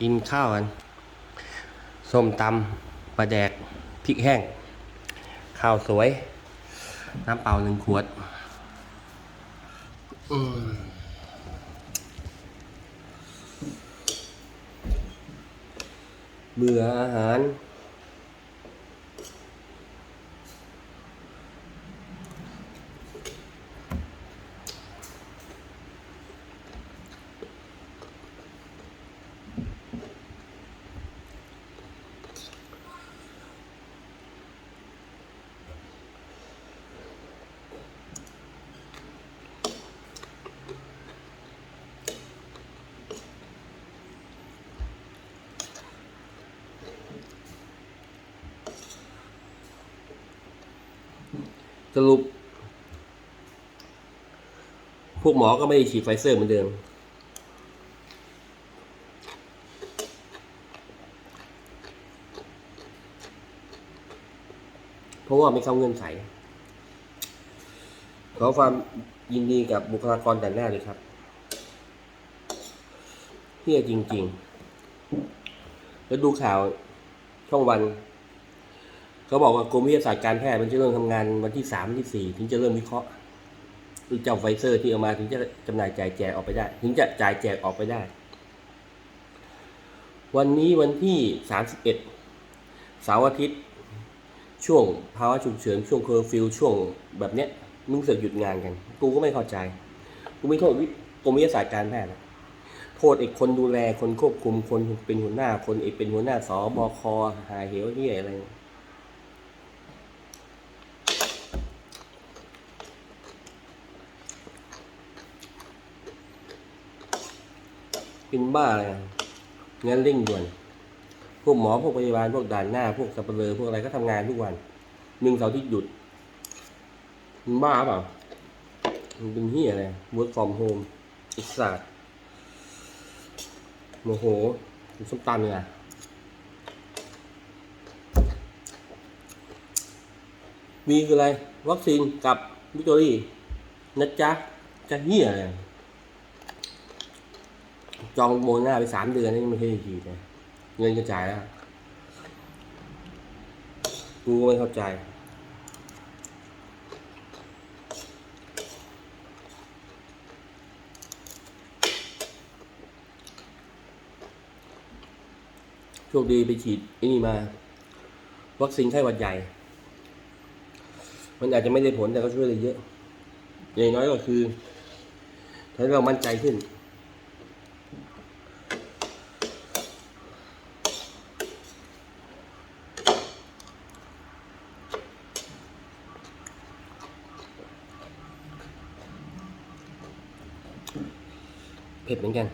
กินข้าวกันส้มตำปลาแดกพริกแห้ง ข้าวสวย น้ำเปล่าหนึ่งขวดเบื่ออาหาร สรุป พวกหมอก็ไม่ได้ฉีดไฟเซอร์เหมือนเดิม เพราะว่าไม่เข้าเงื่อนไข ขอความยินดีกับบุคลากรแต่หน้าเลยครับเฮียจริง ๆ แล้วดูข่าวช่องวัน เขาบอกว่ากรมวิทยาศาสตร์การแพทย์มันจะเริ่มทำงานวันที่สามวันที่สี่ถึงจะเริ่มวิเคราะห์คือเจ้าไฟเซอร์ที่เอามาถึงจะจำหน่ายจ่ายแจกออกไปได้ ถึงจะจ่ายแจกออกไปได้ วันนี้วันที่สามสิบเอ็ดเสาร์อาทิตย์ ช่วงภาวะฉุกเฉินช่วงเคอร์ฟิวช่วงแบบเนี้ยมึงเสือกหยุดงานกัน กูก็ไม่เข้าใจ กูไม่โทษกรมวิทยาศาสตร์การแพทย์นะโทษไอ้คนดูแลคนควบคุมคนเป็นหัวหน้าคนไอ้เป็นหัวหน้าสบคหาเหวที่อะไร เป็นบ้าอะไรอะงานเร่งด่วน พวกหมอพวกพยาบาลพวกด่านหน้า พวกสับเปลือพวกอะไรก็ทำงานทุกวัน หนึ่งเสาร์ที่หยุดมึงบ้าเปล่ามันเป็นที่อะไร work from home อิสระโมโหส้มตำเลยอะมีคืออะไร วัคซีนกับวิตอรี่นะจ๊ะจะเหี้ยอะไร จองโมน้าไปสามเดือนนี่ไม่ใช่ทีเลยเงินกระจายแล้วกูก็ไม่เข้าใจโชคดีไปฉีดไอ้นี่มา วัคซีนไข้หวัดใหญ่ มันอาจจะไม่ได้ผลแต่ก็ช่วยได้เยอะ อย่างน้อยก็คือทำให้เรามั่นใจขึ้น เผ็ดเหมือนกัน